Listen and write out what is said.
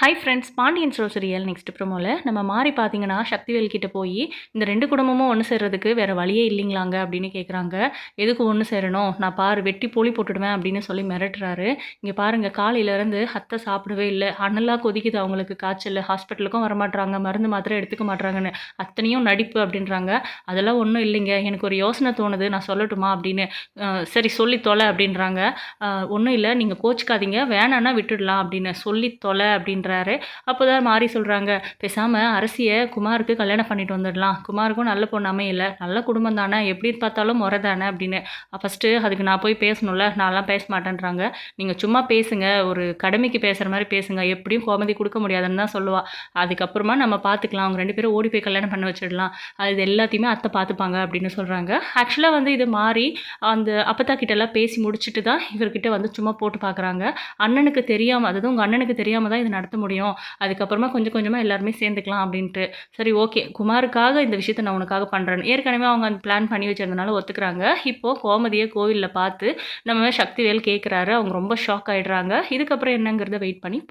Hi friends Pandian show serial next ப்ரோமோவில் நம்ம மாறி பார்த்தீங்கன்னா சக்திவேல் கிட்டே போய் இந்த ரெண்டு குடும்பமும் ஒன்று சேர்றதுக்கு வேறு வழியே இல்லைங்களாங்க அப்படின்னு கேட்குறாங்க எதுக்கு ஒன்று சேரணும்? நான் பாரு வெட்டி போலி போட்டுடுவேன் அப்படின்னு சொல்லி மிரட்டுறாரு. இங்கே பாருங்கள் காலையிலேருந்து அத்தை சாப்பிடவே இல்லை. அனலாக கொதிக்குது அவங்களுக்கு காய்ச்சல். ஹாஸ்பிட்டலுக்கும் வரமாட்றாங்க. மருந்து மாத்திரை எடுத்துக்க மாட்றாங்கன்னு. அத்தனையும் நடிப்பு அப்படின்றாங்க. அதெல்லாம் ஒன்றும் இல்லைங்க. எனக்கு ஒரு யோசனை தோணுது. நான் சொல்லட்டுமா அப்படின்னு. சரி சொல்லி தொலை அப்படின்றாங்க. ஒன்றும் இல்லை. நீங்கள் கோச்சிக்காதீங்க. வேணான்னா விட்டுடலாம் அப்படின்னு. சொல்லி தொலை அப்படின்ற பார்க்குறாரு அப்போ தான் மாறி சொல்கிறாங்க பேசாமல் அரசியை குமாருக்கு கல்யாணம் பண்ணிட்டு வந்துடலாம். குமாருக்கும் நல்ல பொண்ணு இல்லை நல்ல குடும்பம் தானே. எப்படி பார்த்தாலும் முறை தானே அப்படின்னு. ஃபஸ்ட்டு அதுக்கு நான் போய் பேசணும்ல. நான்லாம் பேச மாட்டேன்றாங்க. நீங்கள் சும்மா பேசுங்க. ஒரு கடமைக்கு பேசுகிற மாதிரி பேசுங்க. எப்படியும் கோமதி கொடுக்க முடியாதுன்னு தான் சொல்லுவாள் அதுக்கப்புறமா நம்ம பார்த்துக்கலாம். அவங்க ரெண்டு பேரும் ஓடி போய் கல்யாணம் பண்ண வச்சிடலாம். அது எல்லாத்தையுமே அத்தை பார்த்துப்பாங்க அப்படின்னு சொல்கிறாங்க ஆக்சுவலாக வந்து இது மாறி அந்த அப்பத்தா கிட்டலாம் பேசி முடிச்சுட்டு தான் இவர்கிட்ட வந்து சும்மா போட்டு பார்க்குறாங்க. அண்ணனுக்கு தெரியாமல் அதாவது உங்கள் அண்ணனுக்கு தெரியாமல் தான் இது நடத்த முடியும். அதுக்கப்புறமா கொஞ்சம் கொஞ்சமாக எல்லாருமே சேர்ந்துக்கலாம் அப்படின்ட்டு. சரி ஓகே. குமாருக்காக இந்த விஷயத்தை நான் உனக்காக பண்ணுறேன் ஏற்கனவே அவங்க அந்த பிளான் பண்ணி வச்சிருந்தனால ஒத்துக்கிறாங்க. இப்போது கோமதியை கோவிலில் பார்த்து நம்ம சக்திவேல் கேட்குறாரு அவங்க ரொம்ப ஷாக் ஆயிடுறாங்க. இதுக்கப்புறம் என்னங்கிறத வெயிட் பண்ணி பா